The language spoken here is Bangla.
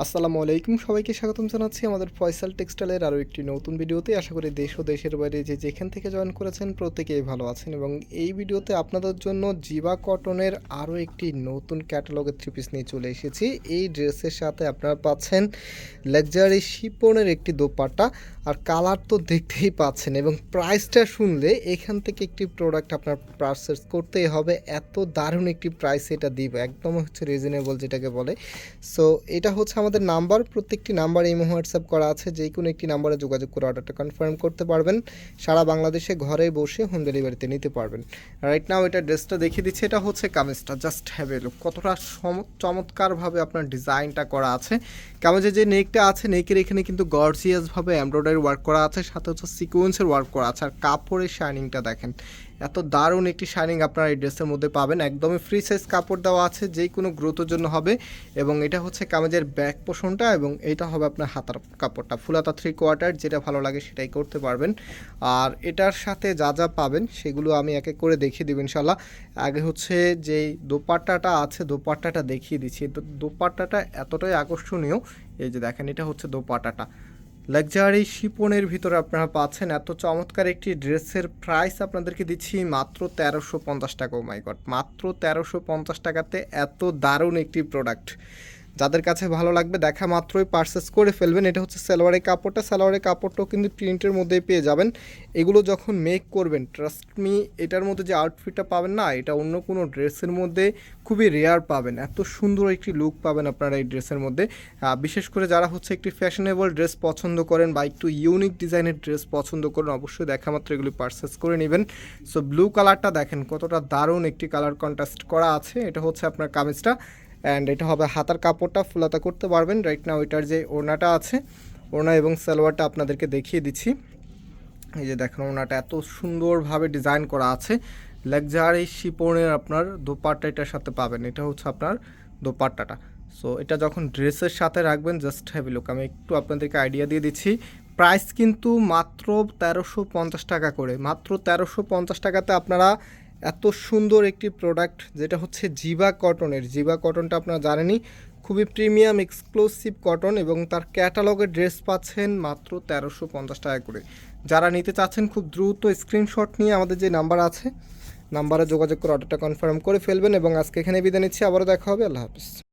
আসসালামু আলাইকুম, সবাইকে স্বাগতম জানাচ্ছি আমাদের ফয়সাল টেক্সটাইলের আরও একটি নতুন ভিডিওতে। আশা করি দেশ ও দেশের বাইরে যে যেখান থেকে জয়েন করেছেন প্রত্যেকেই ভালো আছেন এবং এই ভিডিওতে আপনাদের জন্য জিবা কটনের আরও একটি নতুন ক্যাটালগের থ্রি পিস নিয়ে চলে এসেছি। এই ড্রেসের সাথে আপনারা পাচ্ছেন লাক্সারি শিপনের একটি দোপাট্টা। আর কালার তো দেখতেই পাচ্ছেন এবং প্রাইসটা শুনলে এখান থেকে একটি প্রোডাক্ট আপনার পারচেস করতেই হবে। এত দারুণ একটি প্রাইস এটা দিব একদম হচ্ছে রিজনেবল যেটাকে বলে। সো এটা হচ্ছে আমাদের নাম্বার প্রত্যেকটি নাম্বার এই হোয়াটসঅ্যাপ করা আছে যে কোনো একটি নাম্বারে যোগাযোগ করে অর্ডারটা কনফার্ম করতে পারবেন। সারা বাংলাদেশে ঘরে বসে হোম ডেলিভারিতে নিতে পারবেন। রাইট নাও এটা ড্রেসটা দেখিয়ে দিচ্ছি, এটা হচ্ছে কামিজটা জাস্ট হ্যাভ লুক কতটা চমৎকারভাবে আপনার ডিজাইনটা করা আছে। কামিজের যে নেকটা আছে নেকের এখানে কিন্তু গর্জিয়াসভাবে এমব্রয়ডারি ওয়ার্ক করা আছে, সাথে হচ্ছে সিকোয়েন্সের ওয়ার্ক করা আছে। আর কাপড়ের শাইনিংটা দেখেন, এত দারুণ একটি শাইনিং আপনারা এই ড্রেসের মধ্যে পাবেন। একদমই ফ্রি সাইজ কাপড় দেওয়া আছে যেই কোনো গ্রোথের জন্য হবে। এবং এটা হচ্ছে কামেজের ব্যাক পোষণটা এবং এটা হবে আপনার হাতার কাপড়টা। ফুলাতা থ্রি কোয়ার্টার যেটা ভালো লাগে সেটাই করতে পারবেন। আর এটার সাথে যা যা পাবেন, সেগুলো আমি এক করে দেখিয়ে দেবো ইনশাল্লাহ আগে হচ্ছে যেই দোপাট্টাটা আছে, দোপাট্টাটা দেখিয়ে দিচ্ছি। তো দোপাট্টাটা এতটাই আকর্ষণীয়, এই যে দেখেন, এটা হচ্ছে দোপাট্টাটা। লাক্সারি শিপনের ভিতরে আপনারা পাচ্ছেন এত চমৎকার একটি ড্রেসের প্রাইস আপনাদেরকে দিচ্ছি মাত্র তেরোশো পঞ্চাশ টাকা ও মাই গড মাত্র তেরোশো পঞ্চাশ টাকাতে এত দারুণ একটি প্রোডাক্ট যাদের কাছে ভালো লাগবে, দেখা মাত্রই পারচেস করে ফেলবেন। এটা হচ্ছে সালোয়ারের কাপড়টা। সালোয়ারের কাপড়টাও কিন্তু প্রিন্টের মধ্যেই পেয়ে যাবেন। এগুলো যখন মেক করবেন ট্রাস্ট মি এটার মধ্যে যে আউটফিটটা পাবেন না, এটা অন্য কোনো ড্রেসের মধ্যে খুবই রেয়ার পাবেন। এত সুন্দর একটি লুক পাবেন আপনারা এই ড্রেসের মধ্যে। বিশেষ করে যারা হচ্ছে একটি ফ্যাশনেবল ড্রেস পছন্দ করেন বা একটু ইউনিক ডিজাইনের ড্রেস পছন্দ করেন, অবশ্যই দেখা মাত্র এগুলি পারচেস করে নেবেন। সো ব্লু কালারটা দেখেন কতটা দারুণ একটি কালার কন্ট্রাস্ট করা আছে। এটা হচ্ছে আপনার কামিজটা। অ্যান্ড এটা হবে হাতার কাপড়টা ফুলাতা করতে পারবেন। রাইট নাও এটার যে ওড়নাটা আছে, ওড়না এবং সালোয়ারটা আপনাদেরকে দেখিয়ে দিচ্ছি। এই যে দেখেন ওনাটা এত সুন্দরভাবে ডিজাইন করা আছে। লাক্সারি শিপনের আপনার দোপাট্টা এটার সাথে পাবেন। এটা হচ্ছে আপনার দোপাট্টাটা। সো এটা যখন ড্রেসের সাথে রাখবেন জাস্ট হ্যাভি লুক আমি একটু আপনাদেরকে আইডিয়া দিয়ে দিচ্ছি। প্রাইস কিন্তু মাত্র তেরোশো পঞ্চাশ টাকা করে। মাত্র তেরোশো পঞ্চাশ টাকাতে আপনারা এত সুন্দর একটি প্রোডাক্ট যেটা হচ্ছে জিবা কটনের। জিবা কটনটা আপনারা জানেনই, খুবই প্রিমিয়াম এক্সক্লুসিভ কটন এবং তার ক্যাটালগের ড্রেস পাচ্ছেন মাত্র তেরোশো পঞ্চাশ টাকা করে। যারা নিতে চাচ্ছেন খুব দ্রুত স্ক্রিনশট নিয়ে আমাদের যে নাম্বার আছে নাম্বারে যোগাযোগ করে অর্ডারটা কনফার্ম করে ফেলবেন এবং আজকে এখানে বিদায় নিচ্ছি, আবারও দেখা হবে, আল্লাহ হাফিজ।